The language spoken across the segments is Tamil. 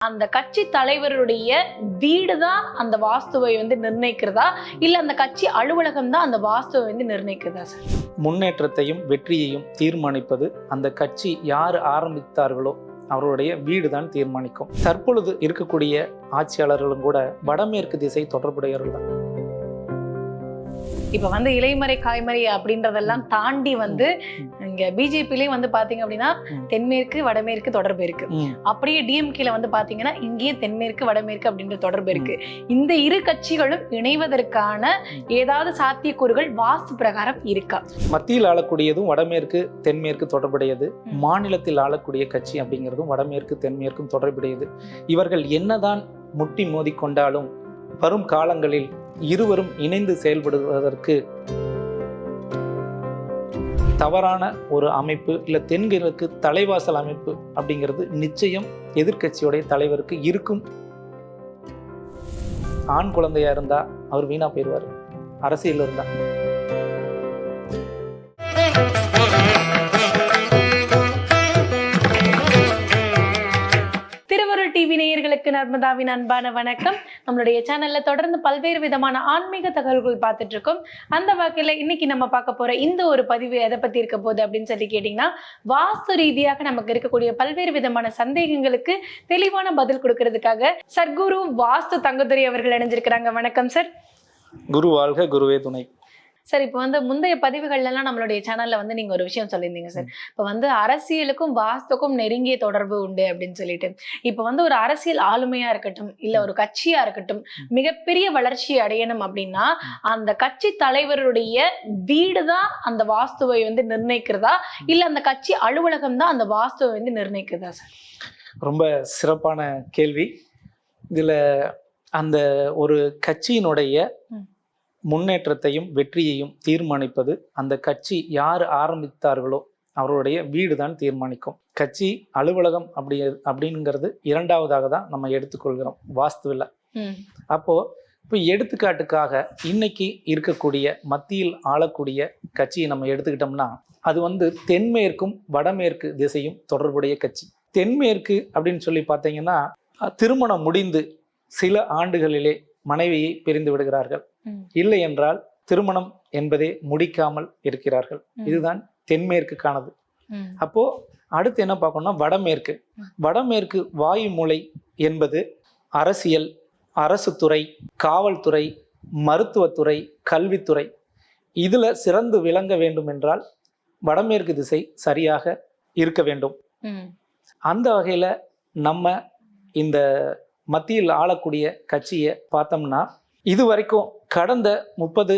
அந்த கட்சி தலைவருடைய வீடு தான் அந்த வாஸ்துவை வந்து நிர்ணயிக்கிறதா? இல்ல அந்த கட்சி அலுவலகம் தான் அந்த வாஸ்துவை வந்து நிர்ணயிக்கிறதா சார்? முன்னேற்றத்தையும் வெற்றியையும் தீர்மானிப்பது அந்த கட்சி யார் ஆரம்பித்தார்களோ அவருடைய வீடு தான் தீர்மானிக்கும். தற்பொழுது இருக்கக்கூடிய ஆட்சியாளர்களும் கூட வடமேற்கு திசை தொடர்புடையவர்கள் தான். இப்ப வந்து இலைமறை காய்மறை அப்படின்றதெல்லாம் தாண்டி வந்து. இங்க பிஜேபிலயும் வந்து பாத்தீங்க அப்படின்னா. தென்மேற்கு வடமேற்கு தொடர்பு இருக்கு. அப்படியே டிஎம்கேல வந்து பாத்தீங்கன்னா இங்கேயும் தென்மேற்கு வடமேற்கு அப்படின்ற தொடர்பு இருக்கு இந்த இரு கட்சிகளும் இணைவதற்கான. ஏதாவது சாத்தியக்கூறுகள் வாஸ்து பிரகாரம் இருக்கா மத்தியில் ஆளக்கூடியதும் வடமேற்கு தென்மேற்கு தொடர்புடையது. மாநிலத்தில் ஆளக்கூடிய கட்சி அப்படிங்கிறதும் வடமேற்கு தென்மேற்கும் தொடர்புடையது இவர்கள் என்னதான் முட்டி மோதி கொண்டாலும் வரும் காலங்களில் இருவரும் இணைந்து செயல்படுவதற்கு தவறான ஒரு அமைப்பு இல்லை தென்கிழக்கு தலைவாசல் அமைப்பு அப்படிங்கிறது நிச்சயம் எதிர்க்கட்சியுடைய தலைவருக்கு இருக்கும். ஆண் குழந்தையா இருந்தா அவர் வீணா போயிடுவார். அரசியல் இருந்தால் நேயர்களுக்கு நர்மதாவின் அன்பான வணக்கம். நம்மளுடைய சேனல்ல தொடர்ந்து பல்வேறு விதமான ஆன்மீக தகவல்கள் பார்த்துட்டு இருக்கோம். அந்த வகையில இன்னைக்கு நம்ம பார்க்க போற இந்த ஒரு பதிவு எதை பத்தி இருக்க போகுது அப்படின்னு சொல்லி கேட்டீங்கன்னா வாஸ்து ரீதியாக நமக்கு இருக்கக்கூடிய பல்வேறு விதமான சந்தேகங்களுக்கு தெளிவான பதில் கொடுக்கறதுக்காக சர்க்குரு வாஸ்து தங்கதுரை அவர்கள் இணைஞ்சிருக்கிறாங்க. வணக்கம் சார் குரு வாழ்க குருவே துணை. சார் இப்போ வந்து முந்தைய பதிவுகள்ல எல்லாம் நம்மளுடைய சேனல்ல வந்து நீங்க ஒரு விஷயம் சொல்லியிருந்தீங்க சார். இப்போ வந்து அரசியலுக்கும் வாஸ்துக்கும் நெருங்கிய தொடர்பு உண்டு அப்படின்னு சொல்லிட்டு. இப்போ வந்து ஒரு அரசியல் ஆளுமையா இருக்கட்டும் இல்ல ஒரு கட்சியா இருக்கட்டும் மிகப்பெரிய வளர்ச்சி அடையணும் அப்படின்னா அந்த கட்சி தலைவருடைய வீடு தான் அந்த வாஸ்துவை வந்து நிர்ணயிக்கிறதா? இல்ல அந்த கட்சி அலுவலகம் தான் அந்த வாஸ்துவை வந்து நிர்ணயிக்கிறதா சார்? ரொம்ப சிறப்பான கேள்வி. இதில் அந்த ஒரு கட்சியினுடைய. முன்னேற்றத்தையும் வெற்றியையும் தீர்மானிப்பது அந்த கட்சி யார் ஆரம்பித்தார்களோ அவருடைய வீடு தான் தீர்மானிக்கும். கட்சி அலுவலகம் அப்படி அப்படிங்கிறது இரண்டாவதாக தான் நம்ம எடுத்துக்கொள்கிறோம். வாஸ்துவில் அப்போ இப்போ எடுத்துக்காட்டுக்காக இன்னைக்கு இருக்கக்கூடிய மத்தியில் ஆளக்கூடிய கட்சியை நம்ம எடுத்துக்கிட்டோம்னா அது வந்து தென்மேற்கும் வடமேற்கு திசையும் தொடர்புடைய கட்சி. தென்மேற்கு அப்படின்னு சொல்லி பார்த்தீங்கன்னா திருமணம் முடிந்து சில ஆண்டுகளிலே மனைவியை பிரிந்து விடுகிறார்கள். இல்லை என்றால் திருமணம் என்பதே முடிக்காமல் இருக்கிறார்கள். இதுதான் தென்மேற்குக்கானது அப்போ அடுத்து என்ன பார்க்கணும்னா வடமேற்கு. வடமேற்கு வாயு மூலை என்பது அரசியல் அரசு துறை காவல்துறை மருத்துவத்துறை கல்வித்துறை. இதில் சிறந்து விளங்க வேண்டும் என்றால் வடமேற்கு திசை சரியாக இருக்க வேண்டும். அந்த வகையில் நம்ம இந்த மத்தியில் ஆளக்கூடிய கட்சியை பார்த்தோம்னா இது வரைக்கும் கடந்த முப்பது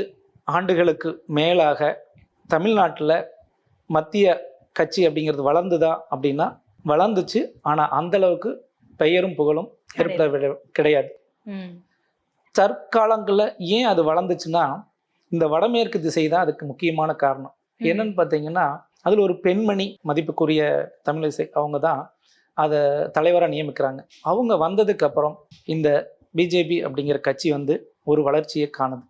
ஆண்டுகளுக்கு மேலாக தமிழ்நாட்டில் மத்திய கட்சி அப்படிங்கிறது வளர்ந்துதா அப்படின்னா வளர்ந்துச்சு. ஆனால் அந்த அளவுக்கு பெயரும் புகழும் ஏற்பட கிடையாது. தற்காலங்களில் ஏன் அது வளர்ந்துச்சுன்னா இந்த வடமேற்கு திசை தான் அதுக்கு முக்கியமான காரணம். என்னன்னு பார்த்தீங்கன்னா அதில் ஒரு பெண்மணி மதிப்புக்குரிய தமிழிசை அவங்க தான் அதை தலைவராக நியமிக்கிறாங்க. அவங்க வந்ததுக்கு அப்புறம் இந்த பிஜேபி அப்படிங்கிற கட்சி வந்து ஒரு வளர்ச்சியை காணுது.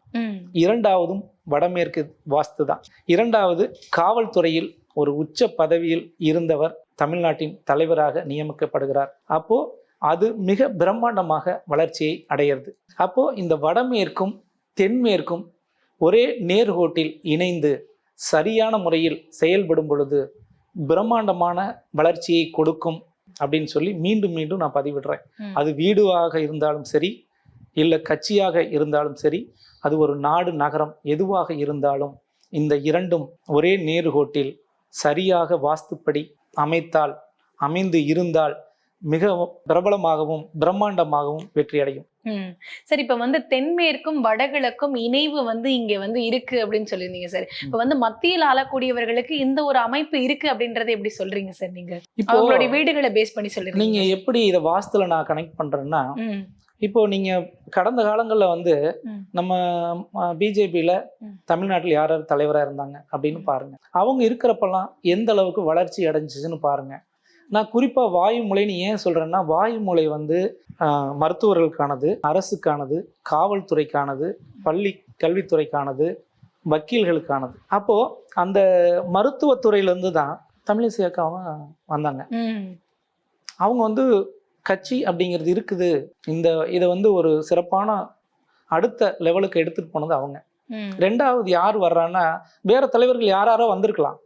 இரண்டாவதும் வடமேற்கு வாஸ்து தான் இரண்டாவது காவல்துறையில் ஒரு உச்ச பதவியில் இருந்தவர் தமிழ்நாட்டின் தலைவராக நியமிக்கப்படுகிறார். அப்போ அது மிக பிரம்மாண்டமாக வளர்ச்சியை அடையிறது. அப்போ இந்த வடமேற்கும் தென்மேற்கும் ஒரே நேர்கோட்டில் இணைந்து சரியான முறையில் செயல்படும் பொழுது பிரம்மாண்டமான வளர்ச்சியை கொடுக்கும் அப்படின்னு சொல்லி மீண்டும் மீண்டும் நான் பதிவிடுறேன். அது வீடுவாக இருந்தாலும் சரி இல்லை கட்சியாக இருந்தாலும் சரி அது ஒரு நாடு நகரம் எதுவாக இருந்தாலும் இந்த இரண்டும் ஒரே நேர்கோட்டில் சரியாக வாஸ்துப்படி அமைத்தால் அமைந்து இருந்தால் மிக பிரபலமாகவும் பிரம்மாண்டமாகவும் வெற்றி அடையும் சார் இப்ப வந்து தென்மேற்கும் வடகிழக்கும் இணைவு வந்து இங்க வந்து இருக்கு அப்படின்னு சொல்லியிருந்தீங்க சார். இப்ப வந்து மத்தியில் ஆளக்கூடியவர்களுக்கு இந்த ஒரு அமைப்பு இருக்கு அப்படின்றத எப்படி சொல்றீங்க சார் நீங்க? இப்போ அவங்களுடைய வீடுகளை பேஸ் பண்ணி சொல்றீங்க நீங்க எப்படி இதை வாஸ்துல நான் கனெக்ட் பண்றேன்னா இப்போ நீங்க கடந்த காலங்களில் வந்து. நம்ம பிஜேபியில. தமிழ்நாட்டில் யார் யார் தலைவராக இருந்தாங்க அப்படின்னு பாருங்க. அவங்க இருக்கிறப்பெல்லாம் எந்த அளவுக்கு வளர்ச்சி அடைஞ்சிச்சுன்னு பாருங்க. நான் குறிப்பா வாயு மூலைன்னு ஏன் சொல்றேன்னா வாயு மூலை வந்து மருத்துவர்களுக்கானது அரசுக்கானது காவல்துறைக்கானது பள்ளி கல்வித்துறைக்கானது வக்கீல்களுக்கானது. அப்போ அந்த மருத்துவத்துறையிலேருந்து தான் தமிழிசை அக்காவும் வந்தாங்க. அவங்க வந்து கட்சி அப்படிங்கிறது இருக்குது. இந்த இதை வந்து ஒரு சிறப்பான அடுத்த லெவலுக்கு எடுத்துட்டு போனது அவங்க. ரெண்டாவது யார் வர்றான்னா வேற தலைவர்கள் யாராரோ வந்திருக்கலாம்.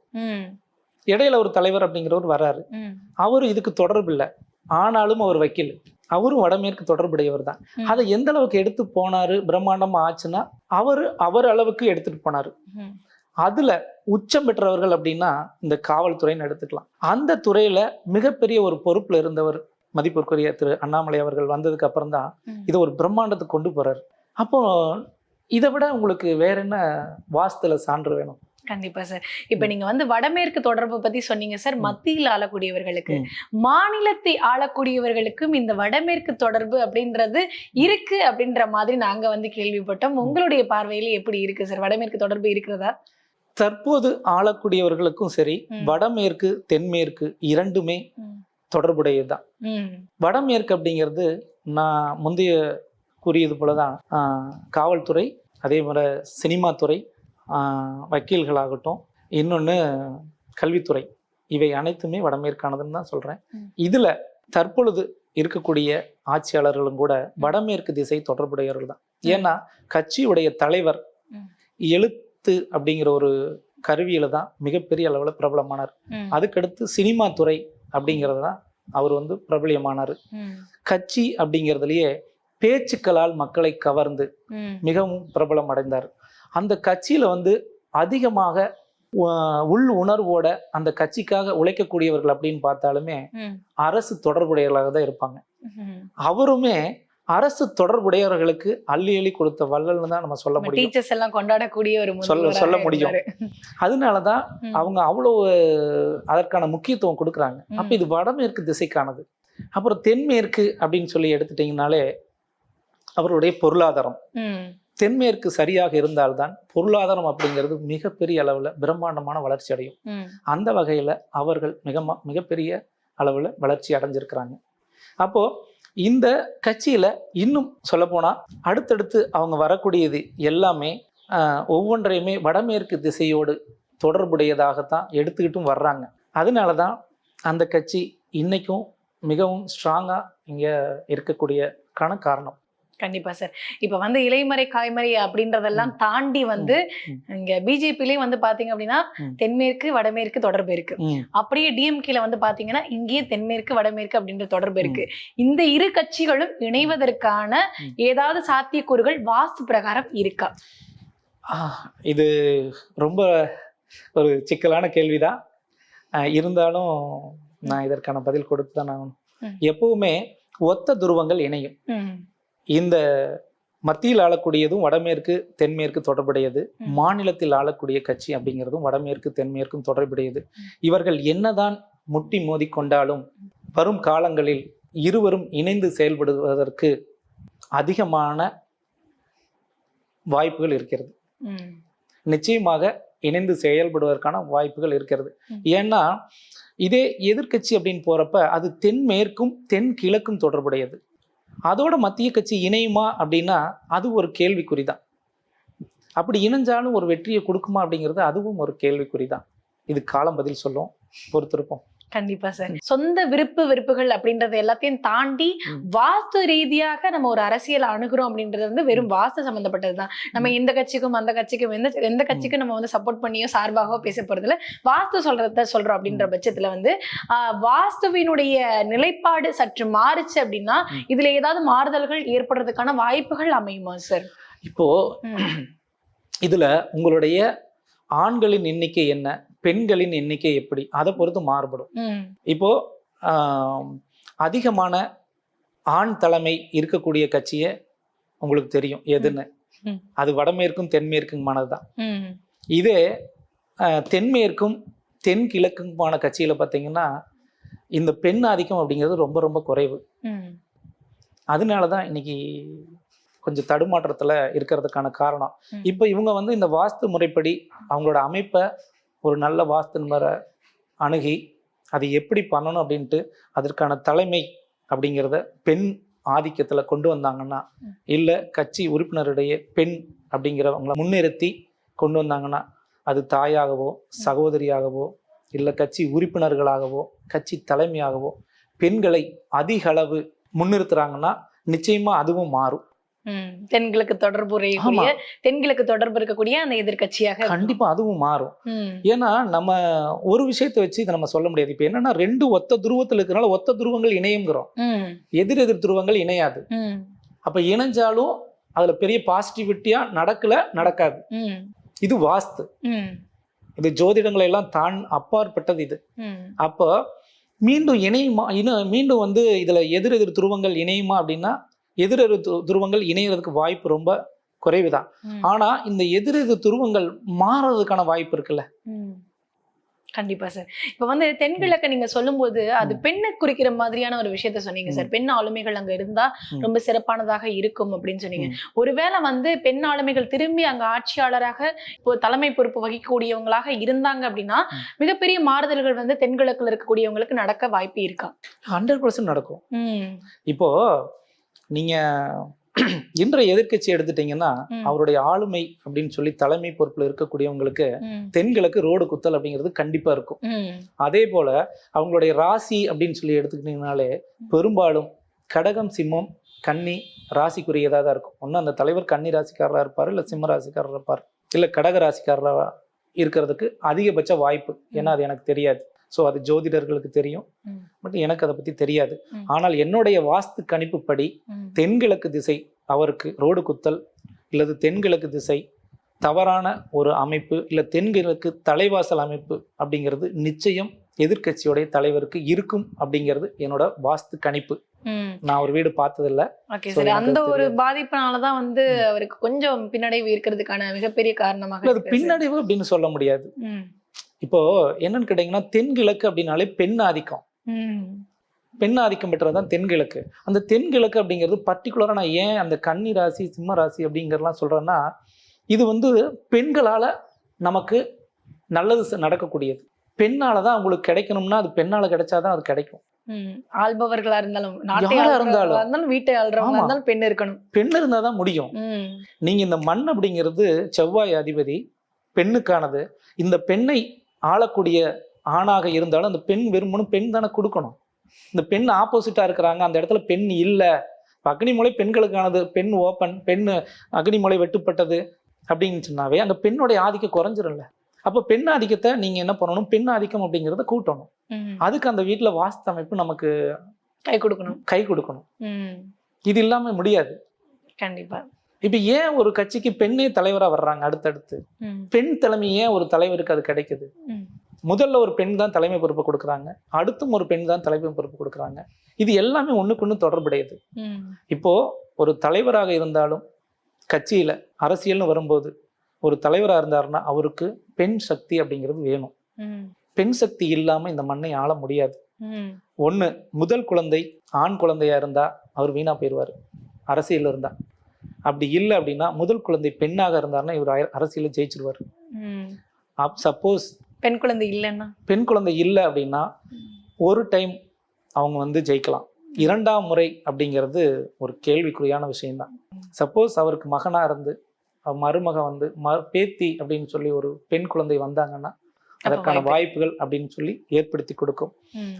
இடையில ஒரு தலைவர் அப்படிங்கிறவர் வர்றாரு. அவரும் இதுக்கு தொடர்பு இல்லை. ஆனாலும் அவர் வக்கீல். அவரும் வடமேற்கு தொடர்புடையவர் தான். அதை எந்த அளவுக்கு எடுத்து போனாரு பிரம்மாண்டமா ஆச்சுன்னா அவர் அவர் அளவுக்கு எடுத்துட்டு போனாரு. அதுல உச்சம் பெற்றவர்கள் அப்படின்னா இந்த காவல்துறைன்னு எடுத்துக்கலாம். அந்த துறையில மிகப்பெரிய ஒரு பொறுப்புல இருந்தவர் மதிப்பிற்குரிய திரு அண்ணாமலை அவர்கள் வந்ததுக்கு அப்புறம் தான். இதை ஒரு பிரம்மாண்டத்துக்கு கொண்டு போறாரு. அப்போ இதை விட உங்களுக்கு வேற என்ன வாஸ்துல சான்று வேணும்? கண்டிப்பா சார் இப்ப நீங்க வந்து வடமேற்கு தொடர்பு பத்தி சொன்னீங்க சார். மத்தியில் ஆளக்கூடியவர்களுக்கு. மாநிலத்தை ஆளக்கூடியவர்களுக்கும் இந்த வடமேற்கு தொடர்பு அப்படின்றது இருக்கு அப்படின்ற மாதிரி நாங்க வந்து கேள்விப்பட்டோம். உங்களுடைய பார்வையில எப்படி இருக்கு சார் வடமேற்கு தொடர்பு இருக்கிறதா? தற்போது ஆளக்கூடியவர்களுக்கும் சரி. வடமேற்கு தென்மேற்கு இரண்டுமே ம். தொடர்புடையதுதான். ம், வடமேற்கு அப்படிங்கிறது நான் முந்தைய கூறியது போல தான் காவல்துறை அதே போல் சினிமாத்துறை வக்கீல்களாகட்டும் இன்னொன்று கல்வித்துறை. இவை அனைத்துமே வடமேற்கானதுன்னு தான் சொல்கிறேன். இதில் தற்பொழுது இருக்கக்கூடிய ஆட்சியாளர்களும் கூட வடமேற்கு திசை தொடர்புடையவர்கள் தான் ஏன்னா கட்சியுடைய தலைவர். எழுத்து அப்படிங்கிற ஒரு கருவியில தான் மிகப்பெரிய அளவில் பிரபலமானார். அதுக்கடுத்து சினிமா துறை அப்படிங்கிறது தான் அவர் வந்து பிரபலியமானார். கட்சி அப்படிங்கிறதுலயே பேச்சுக்களால் மக்களை கவர்ந்து மிகவும் பிரபலம் அடைந்தார். அந்த கட்சியில வந்து அதிகமாக உள் உணர்வோட அந்த கட்சிக்காக உழைக்கக்கூடியவர்கள் அப்படின்னு பார்த்தாலுமே அரசு தொடர்புடையவர்களாக தான் இருப்பாங்க. அவருமே அரசு தொடர்புடையவர்களுக்கு அள்ளி அள்ளி கொடுத்த வள்ளல்னு தான் நம்ம சொல்ல முடியும். டீச்சர்ஸ் எல்லாம் கொண்டாடக்கூடிய ஒரு சொல்ல- சொல்ல முடியும். அதனால தான் அவங்க அவ்வளோ அதற்கான முக்கியத்துவம் கொடுக்குறாங்க. அப்ப. இது வடமேற்கு திசைக்கானது. அப்புறம் தென்மேற்கு அப்படின்னு சொல்லி எடுத்துட்டீங்கனாலே அவருடைய பொருளாதாரம். தென்மேற்கு சரியாக இருந்தால்தான் பொருளாதாரம் அப்படிங்கிறது மிகப்பெரிய அளவுல பிரம்மாண்டமான வளர்ச்சி அடையும். அந்த வகையில அவர்கள் மிக மிகப்பெரிய அளவுல வளர்ச்சி அடைஞ்சிருக்கிறாங்க. அப்போ இந்த கட்சியில இன்னும் சொல்லப்போனால் அடுத்தடுத்து அவங்க வரக்கூடியது எல்லாமே ஒவ்வொன்றையுமே வடமேற்கு திசையோடு தொடர்புடையதாகத்தான் எடுத்துக்கிட்டும் வர்றாங்க. அதனால தான் அந்த கட்சி இன்னைக்கும் மிகவும் ஸ்ட்ராங்காக இங்கே இருக்கக்கூடியக்கான காரணம். கண்டிப்பா சார். இப்ப வந்து இலைமறை காய்மறை அப்படின்றதெல்லாம் தாண்டி வந்து. இங்க பிஜேபிலயும் வந்து பாத்தீங்க அப்படின்னா. தென்மேற்கு வடமேற்கு தொடர்பு இருக்கு. அப்படியே டிஎம்கேல வந்து பாத்தீங்கன்னா இங்கேயே தென்மேற்கு வடமேற்கு அப்படின்ற தொடர்பு இருக்கு. இந்த இரு கட்சிகளும் இணைவதற்கான. ஏதாவது சாத்தியக்கூறுகள் வாஸ்து பிரகாரம் இருக்கா? இது ரொம்ப ஒரு சிக்கலான கேள்விதான். இருந்தாலும் நான் இதற்கான பதில் கொடுத்து தான் ஆகணும். எப்பவுமே ஒத்த துருவங்கள் இணையும். இந்த மத்தியில் ஆளக்கூடியதும் வடமேற்கு தென்மேற்கு தொடர்புடையது. மாநிலத்தில் ஆளக்கூடிய கட்சி அப்படிங்கிறதும் வடமேற்கு தென்மேற்கும் தொடர்புடையது. இவர்கள் என்னதான் முட்டி மோதி கொண்டாலும் வரும் காலங்களில் இருவரும் இணைந்து செயல்படுவதற்கு அதிகமான வாய்ப்புகள் இருக்கிறது நிச்சயமாக இணைந்து செயல்படுவதற்கான வாய்ப்புகள் இருக்கிறது. ஏன்னா இதே எதிர்க்கட்சி அப்படின்னு போறப்ப அது தென்மேற்கும் தென் கிழக்கும் தொடர்புடையது அதோட மத்திய கட்சி இணையுமா அப்படின்னா அது ஒரு கேள்விக்குறி தான் அப்படி இணைஞ்சாலும் ஒரு வெற்றியை கொடுக்குமா அப்படிங்கிறது அதுவும் ஒரு கேள்விக்குறி தான் இது காலம் பதில் சொல்லும். பொறுத்திருப்போம். கண்டிப்பா சார். சொந்த விருப்பு வெறுப்புகள் அப்படின்றது எல்லாத்தையும் தாண்டி. வாஸ்து ரீதியாக நம்ம ஒரு அரசியல் அணுகுறோம் அப்படின்றது வந்து வெறும் வாஸ்து சம்பந்தப்பட்டது தான். நம்ம இந்த கட்சிக்கும் அந்த கட்சிக்கும் எந்த எந்த கட்சிக்கும் நம்ம வந்து சப்போர்ட் பண்ணியோ சார்பாகவோ பேச போறதுல வாஸ்து சொல்றத சொல்றோம் அப்படின்ற பட்சத்துல வந்து ஆஹ், வாஸ்துவினுடைய நிலைப்பாடு சற்று மாறுச்சு அப்படின்னா. இதுல ஏதாவது மாறுதல்கள் ஏற்படுறதுக்கான வாய்ப்புகள் அமையுமா சார்? இப்போ இதுல உங்களுடைய ஆண்களின் எண்ணிக்கை என்ன? பெண்களின் எண்ணிக்கை எப்படி? அதை பொறுத்து மாறுபடும். இப்போ அதிகமான ஆண் தலைமை இருக்கக்கூடிய கட்சியை உங்களுக்கு தெரியும். எதுன்னு. அது வடமேற்கும் தென்மேற்குமானது தான் இதே தென்மேற்கும் தென் கிழக்குமான கட்சியில பார்த்தீங்கன்னா இந்த பெண் ஆதிக்கம் அப்படிங்கிறது ரொம்ப ரொம்ப குறைவு. அதனால தான் இன்னைக்கு கொஞ்சம் தடுமாற்றத்துல இருக்கிறதுக்கான காரணம். இப்போ இவங்க வந்து இந்த வாஸ்து முறைப்படி அவங்களோட அமைப்பை ஒரு நல்ல வாஸ்து முறை அணுகி அதை எப்படி பண்ணணும் அப்படின்ட்டு அதற்கான தலைமை அப்படிங்கிறத பெண் ஆதிக்கத்தில் கொண்டு வந்தாங்கன்னா இல்லை கட்சி உறுப்பினரிடையே பெண் அப்படிங்கிறவங்கள முன்னிறுத்தி கொண்டு வந்தாங்கன்னா அது தாயாகவோ சகோதரியாகவோ இல்லை கட்சி உறுப்பினர்களாகவோ கட்சி தலைமையாகவோ பெண்களை அதிக அளவு முன்னிறுத்துறாங்கன்னா நிச்சயமாக அதுவும் மாறும். தென்கிழக்கு தொடர்பு உரையக்கூடிய தென்கிழக்கு தொடர்பு இருக்கக்கூடிய அந்த எதிர்க்கட்சியாக இருக்கணும். கண்டிப்பா அதுவும் மாறும். ஏன்னா நம்ம ஒரு விஷயத்தை வச்சு இதை நம்ம சொல்ல முடியாது இப்ப என்னன்னா ரெண்டு ஒத்த துருவத்தில் இருக்கிறனால ஒத்த துருவங்கள் இணையுங்கிறோம். எதிர் எதிர் துருவங்கள் இணையாது. அப்ப இணைஞ்சாலும் அதுல பெரிய பாசிட்டிவிட்டியா நடக்கல நடக்காது. இது வாஸ்து. இது ஜோதிடங்களை எல்லாம் தான் அப்பாற்பட்டது இது. அப்போ மீண்டும் இணையுமா இன்னும் மீண்டும் வந்து இதுல எதிர் எதிர் துருவங்கள் இணையுமா அப்படின்னா எதிர் எதிர் து- துருவங்கள் இணையறதுக்கு வாய்ப்பு ரொம்ப குறைவுதான் ம். ஆனா இந்த எதிர் எதிர் துருவங்கள் மாறுறதுக்கான வாய்ப்பு இருக்குல்ல. கண்டிப்பா சார் இப்ப வந்து தென்கிழக்க நீங்க சொல்லும்போது அது. பெண்ணை குறிக்கிற மாதிரியான ஒரு விஷயத்த சொன்னீங்க சார் பெண் ஆளுமைகள் அங்க இருந்தா. ரொம்ப சிறப்பானதாக இருக்கும் அப்படின்னு சொன்னீங்க. ஒருவேளை வந்து பெண் ஆளுமைகள் திரும்பி அங்க ஆட்சியாளராக இப்போ தலைமை பொறுப்பு வகிக்கக்கூடியவங்களாக இருந்தாங்க அப்படின்னா. மிகப்பெரிய மாறுதல்கள் வந்து தென்கிழக்குல இருக்கக்கூடியவங்களுக்கு நடக்க வாய்ப்பு இருக்கா ஹண்ட்ரட் பர்சன்ட் நடக்கும். இப்போ நீங்க இன்றைய எதிர்க்கட்சி எடுத்துட்டீங்கன்னா. அவருடைய ஆளுமை அப்படின்னு சொல்லி தலைமை பொறுப்புல இருக்கக்கூடியவங்களுக்கு. தென்கிழக்கு ரோடு குத்தல் அப்படிங்கிறது கண்டிப்பா இருக்கும். அதே போல அவங்களுடைய ராசி அப்படின்னு சொல்லி எடுத்துக்கிட்டீங்கனாலே பெரும்பாலும் கடகம் சிம்மம் கன்னி ராசிக்குரியதாக தான் இருக்கும். ஒன்று அந்த தலைவர் கன்னி ராசிக்காரராக இருப்பார் இல்லை சிம்ம ராசிக்காரராக இருப்பார். இல்லை கடக ராசிக்காரராக இருக்கிறதுக்கு அதிகபட்ச வாய்ப்பு. ஏன்னா அது எனக்கு தெரியாது. ஸோ அது ஜோதிடர்களுக்கு தெரியும். பட் எனக்கு அதை பற்றி தெரியாது. ஆனால் என்னுடைய வாஸ்து கணிப்புப்படி. தென்கிழக்கு திசை அவருக்கு ரோடு குத்தல் இல்லது தென்கிழக்கு திசை தவறான ஒரு அமைப்பு இல்லை தென்கிழக்கு தலைவாசல் அமைப்பு அப்படிங்கிறது நிச்சயம் எதிர்க்கட்சியுடைய தலைவருக்கு இருக்கும் அப்படிங்கிறது என்னோட வாஸ்து கணிப்பு. நான் ஒரு வீடு பார்த்ததில்ல அந்த ஒரு. பாதிப்புனாலதான் வந்து அவருக்கு கொஞ்சம் பின்னடைவு இருக்கிறதுக்கான மிகப்பெரிய காரணமாக. பின்னடைவு அப்படின்னு சொல்ல முடியாது. இப்போ என்னன்னு கேட்டீங்கன்னா தென்கிழக்கு அப்படின்னாலே பெண் ஆதிக்கம். பெண் ஆதிக்கம் பெற்றது தான் தென்கிழக்கு அந்த தென்கிழக்கு அப்படிங்கிறது பர்டிகுலராக நான் ஏன் அந்த கன்னி ராசி சிம்ம ராசி அப்படிங்கிறதெல்லாம் சொல்கிறேன்னா இது வந்து பெண்களால் நமக்கு நல்லது நடக்கக்கூடியது பெண்ணால தான் அவங்களுக்கு கிடைக்கணும்னா அது பெண்ணால கிடைச்சாதான் அது கிடைக்கும். ஆள்பவர்களா இருந்தாலும் இருந்தாலும். வீட்டை ஆள்றவங்களா ஆமா. இருந்தாலும் பெண் இருக்கணும் பெண் இருந்தால் தான் முடியும். நீங்க இந்த மண் அப்படிங்கிறது செவ்வாய் அதிபதி பெண்ணுக்கானது இந்த பெண்ணை ஆளக்கூடிய ஆணாக இருந்தாலும் அந்த பெண் விரும்பணும் பெண் தானே கொடுக்கணும். இந்த பெண் ஆப்போசிட்டா இருக்கிறாங்க. அந்த இடத்துல பெண் இல்லை. அக்னிமூலை பெண்களுக்கானது. பெண் ஓப்பன் பெண் அக்னிமூலை வெட்டுப்பட்டது அப்படின்னு சொன்னாவே அங்க பெண்ணுடைய ஆதிக்கம் குறைஞ்சிரும்ல. அப்போ பெண் ஆதிக்கத்தை நீங்க என்ன பண்ணணும்? பெண் ஆதிக்கம் அப்படிங்கிறத கூட்டணும். அதுக்கு அந்த வீட்டுல வாஸ்து அமைப்பு நமக்கு கை கொடுக்கணும். கை கொடுக்கணும். இது இல்லாம முடியாது. கண்டிப்பா. இப்ப ஏன் ஒரு கட்சிக்கு பெண்ணே தலைவரா வர்றாங்க அடுத்தடுத்து. பெண் தலைமை ஏன் ஒரு தலைவருக்கு அது கிடைக்குது. முதல்ல ஒரு பெண் தான் தலைமை பொறுப்பு கொடுக்குறாங்க அடுத்தும் ஒரு பெண் தான் தலைமை பொறுப்பு கொடுக்குறாங்க இது எல்லாமே ஒண்ணுக்கு தொடர்புடையது. இப்போ ஒரு தலைவராக இருந்தாலும் கட்சியில அரசியல்னு வரும்போது ஒரு தலைவராக இருந்தாருன்னா அவருக்கு பெண் சக்தி அப்படிங்கிறது வேணும். பெண் சக்தி இல்லாம இந்த மண்ணை ஆள முடியாது. ஒண்ணு முதல் குழந்தை ஆண் குழந்தையா இருந்தா அவர் வீணா போயிடுவார் அரசியல் இருந்தா அப்படி இல்லை அப்படின்னா முதல் குழந்தை பெண்ணாக இருந்தாருன்னா இவர் அர- அரசியல்ல ஜெயிச்சிருவார். சப்போஸ் பெண் குழந்தை இல்லைன்னா? பெண் குழந்தை இல்லை அப்படின்னா ஒரு டைம் அவங்க வந்து ஜெயிக்கலாம். இரண்டாம் முறை அப்படிங்கிறது ஒரு கேள்விக்குறியான விஷயம்தான். சப்போஸ் அவருக்கு மகனா இருந்து மருமக வந்து ம பேத்தி அப்படின்னு சொல்லி ஒரு பெண் குழந்தை வந்தாங்கன்னா அதற்கான வாய்ப்பு. வாய்ப்புகள் அப்படின்னு சொல்லி ஏற்படுத்தி கொடுக்கும்.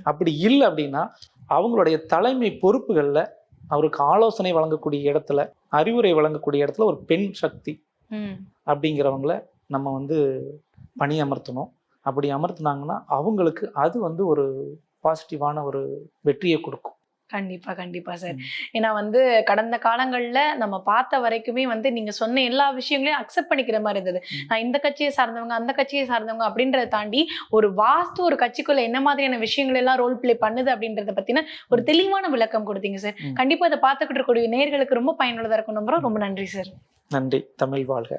அப்படி இல்லை அப்படின்னா அவங்களுடைய தலைமை பொறுப்புகள்ல அவருக்கு ஆலோசனை வழங்கக்கூடிய இடத்துல அறிவுரை வழங்கக்கூடிய இடத்துல ஒரு பெண் சக்தி. அப்படிங்கிறவங்கள நம்ம வந்து பணி அமர்த்தணும் அப்படி அமர்த்தினாங்கன்னா அவங்களுக்கு அது வந்து ஒரு பாசிட்டிவான ஒரு வெற்றியை கொடுக்கும் கண்டிப்பா கண்டிப்பா சார். ஏன்னா வந்து கடந்த காலங்கள்ல நம்ம பார்த்த வரைக்குமே வந்து நீங்க சொன்ன எல்லா விஷயங்களையும் அக்செப்ட் பண்ணிக்கிற மாதிரி இருந்தது. நான் இந்த கட்சியை சார்ந்தவங்க அந்த கட்சியை சார்ந்தவங்க அப்படின்றத தாண்டி ஒரு வாஸ்து ஒரு கட்சிக்குள்ள என்ன மாதிரியான விஷயங்கள் எல்லாம் ரோல் ப்ளே பண்ணுது அப்படின்றத பத்தின ஒரு தெளிவான விளக்கம் கொடுத்தீங்க சார். கண்டிப்பா இதை பார்த்துக்கிட்டு இருக்கக்கூடிய நேர்களுக்கு ரொம்ப பயனுள்ளதா இருக்கும். நம்புறோம் ரொம்ப நன்றி சார். நன்றி. தமிழ் வாழ்க.